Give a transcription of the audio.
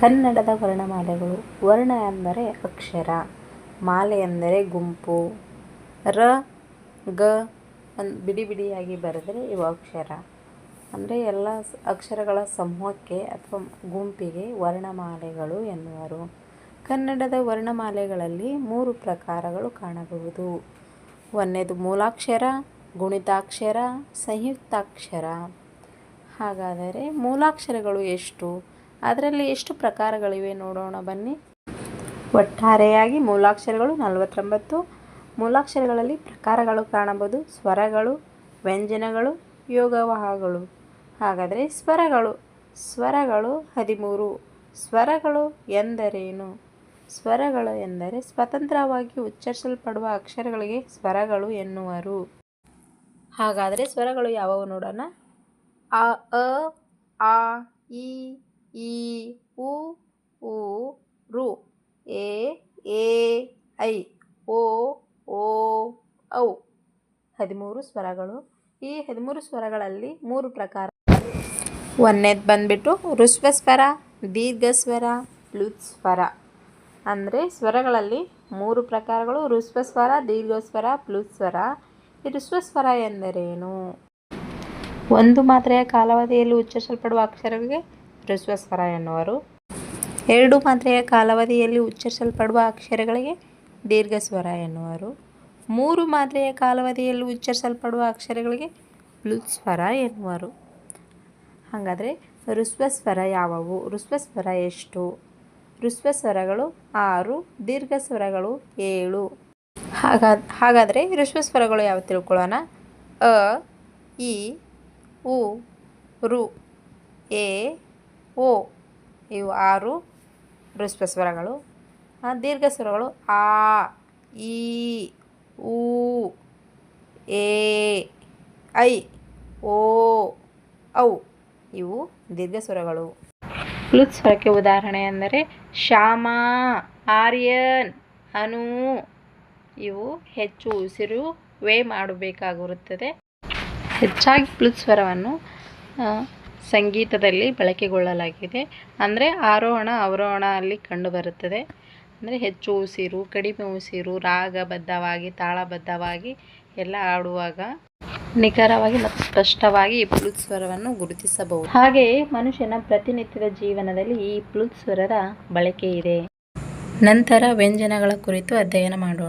ಕನ್ನಡದ ವರ್ಣಮಾಲೆಗಳು. ವರ್ಣ ಎಂದರೆ ಅಕ್ಷರ, ಮಾಲೆ ಎಂದರೆ ಗುಂಪು, ರ, ಗ ಅನ್ ಬಿಡಿ ಬಿಡಿಯಾಗಿ ಬರೆದರೆ ಇವು ಅಕ್ಷರ. ಅಂದರೆ ಎಲ್ಲ ಅಕ್ಷರಗಳ ಸಮೂಹಕ್ಕೆ ಅಥವಾ ಗುಂಪಿಗೆ ವರ್ಣಮಾಲೆಗಳು ಎನ್ನುವರು. ಕನ್ನಡದ ವರ್ಣಮಾಲೆಗಳಲ್ಲಿ ಮೂರು ಪ್ರಕಾರಗಳು ಕಾಣಬಹುದು. ಒಂದನೇದು ಮೂಲಾಕ್ಷರ, ಗುಣಿತಾಕ್ಷರ, ಸಂಯುಕ್ತಾಕ್ಷರ. ಹಾಗಾದರೆ ಮೂಲಾಕ್ಷರಗಳು ಎಷ್ಟು? ಅದರಲ್ಲಿ ಎಷ್ಟು ಪ್ರಕಾರಗಳಿವೆ ನೋಡೋಣ ಬನ್ನಿ. ಒಟ್ಟಾರೆಯಾಗಿ ಮೂಲಾಕ್ಷರಗಳು ನಲವತ್ತೊಂಬತ್ತು. ಮೂಲಾಕ್ಷರಗಳಲ್ಲಿ ಪ್ರಕಾರಗಳು ಕಾಣಬಹುದು. ಸ್ವರಗಳು, ವ್ಯಂಜನಗಳು ಯೋಗವಾಹಗಳು ಹಾಗಾದರೆ ಸ್ವರಗಳು. ಸ್ವರಗಳು ಹದಿಮೂರು. ಸ್ವರಗಳು ಎಂದರೇನು? ಸ್ವರಗಳು ಎಂದರೆ ಸ್ವತಂತ್ರವಾಗಿ ಉಚ್ಚರಿಸಲ್ಪಡುವ ಅಕ್ಷರಗಳಿಗೆ ಸ್ವರಗಳು ಎನ್ನುವರು. ಹಾಗಾದರೆ ಸ್ವರಗಳು ಯಾವುವು ನೋಡೋಣ? ಅ ಅ, ಆ ಇ ಈ ಉ ಊ ರು. ಎ ಎ, ಐ, ಓ ಓ, ಔ. ಹದಿಮೂರು ಸ್ವರಗಳು. ಈ ಹದಿಮೂರು ಸ್ವರಗಳಲ್ಲಿ ಮೂರು ಪ್ರಕಾರ. ಒಂದನೇದು ಬಂದುಬಿಟ್ಟು ಋಸ್ವ ಸ್ವರ ದೀರ್ಘ ಸ್ವರ ಪ್ಲುತ್ ಸ್ವರ ಅಂದರೆ ಸ್ವರಗಳಲ್ಲಿ ಮೂರು ಪ್ರಕಾರಗಳು. ಋಸ್ವ ಸ್ವರ ದೀರ್ಘ ಸ್ವರ ಪ್ಲುತ್ ಸ್ವರ ಈ ಋಸ್ವ ಸ್ವರ ಎಂದರೇನು? ಒಂದು ಮಾತ್ರೆಯ ಕಾಲಾವಧಿಯಲ್ಲಿ ಉಚ್ಚರಿಸಲ್ಪಡುವ ಅಕ್ಷರಗಳಿಗೆ ಋಸ್ವ ಸ್ವರ ಎನ್ನುವರು. ಎರಡು ಮಾತ್ರೆಯ ಕಾಲಾವಧಿಯಲ್ಲಿ ಉಚ್ಚರಿಸಲ್ಪಡುವ ಅಕ್ಷರಗಳಿಗೆ ದೀರ್ಘ ಸ್ವರ ಎನ್ನುವರು. ಮೂರು ಮಾತ್ರೆಯ ಕಾಲಾವಧಿಯಲ್ಲಿ ಉಚ್ಚರಿಸಲ್ಪಡುವ ಅಕ್ಷರಗಳಿಗೆ ಸ್ವರ ಎನ್ನುವರು. ಹಾಗಾದರೆ ಸ್ವರ ಯಾವುವು? ಸ್ವರ ಎಷ್ಟು? ಸ್ವರಗಳು ಆರು ದೀರ್ಘ ಸ್ವರಗಳು ಏಳು. ಹಾಗಾ, ಹಾಗಾದರೆ ಸ್ವರಗಳು ಯಾವ ತಿಳ್ಕೊಳ್ಳೋಣ? ಅ, ಇ, ಉ, ರು, ಎ ಓ, ಇವು ಆರು ಋಸ್ವ ಸ್ವರಗಳು ದೀರ್ಘ ಸ್ವರಗಳು ಆ, ಈ ಊ ಎ, ಐ, ಓ, ಔ, ಇವು ದೀರ್ಘ ಸ್ವರಗಳು ಪ್ಲುತ್ ಸ್ವರಕ್ಕೆ ಉದಾಹರಣೆ ಎಂದರೆ ಶ್ಯಾಮ, ಆರ್ಯನ್, ಅನು, ಇವು ಹೆಚ್ಚು ಉಸಿರು, ವೇ ಮಾಡಬೇಕಾಗಿರುತ್ತದೆ ಹೆಚ್ಚಾಗಿ ಪ್ಲುತ್ ಸ್ವರವನ್ನು ಸಂಗೀತದಲ್ಲಿ ಬಳಕೆಗೊಳ್ಳಲಾಗಿದೆ. ಅಂದರೆ ಆರೋಹಣ, ಅವರೋಹಣ ಅಲ್ಲಿ ಕಂಡುಬರುತ್ತದೆ. ಅಂದರೆ ಹೆಚ್ಚು ಉಸಿರು, ಕಡಿಮೆ ಉಸಿರು, ರಾಗಬದ್ಧವಾಗಿ, ತಾಳಬದ್ಧವಾಗಿ ಎಲ್ಲ ಆಡುವಾಗ ನಿಖರವಾಗಿ ಮತ್ತು ಸ್ಪಷ್ಟವಾಗಿ ಈ ಪ್ಲುತ್ ಸ್ವರವನ್ನು ಗುರುತಿಸಬಹುದು. ಹಾಗೆಯೇ ಮನುಷ್ಯನ ಪ್ರತಿನಿತ್ಯದ ಜೀವನದಲ್ಲಿ ಈ ಪ್ಲುತ್ ಸ್ವರದ ಬಳಕೆ ಇದೆ. ನಂತರ ವ್ಯಂಜನಗಳ ಕುರಿತು ಅಧ್ಯಯನ ಮಾಡೋಣ.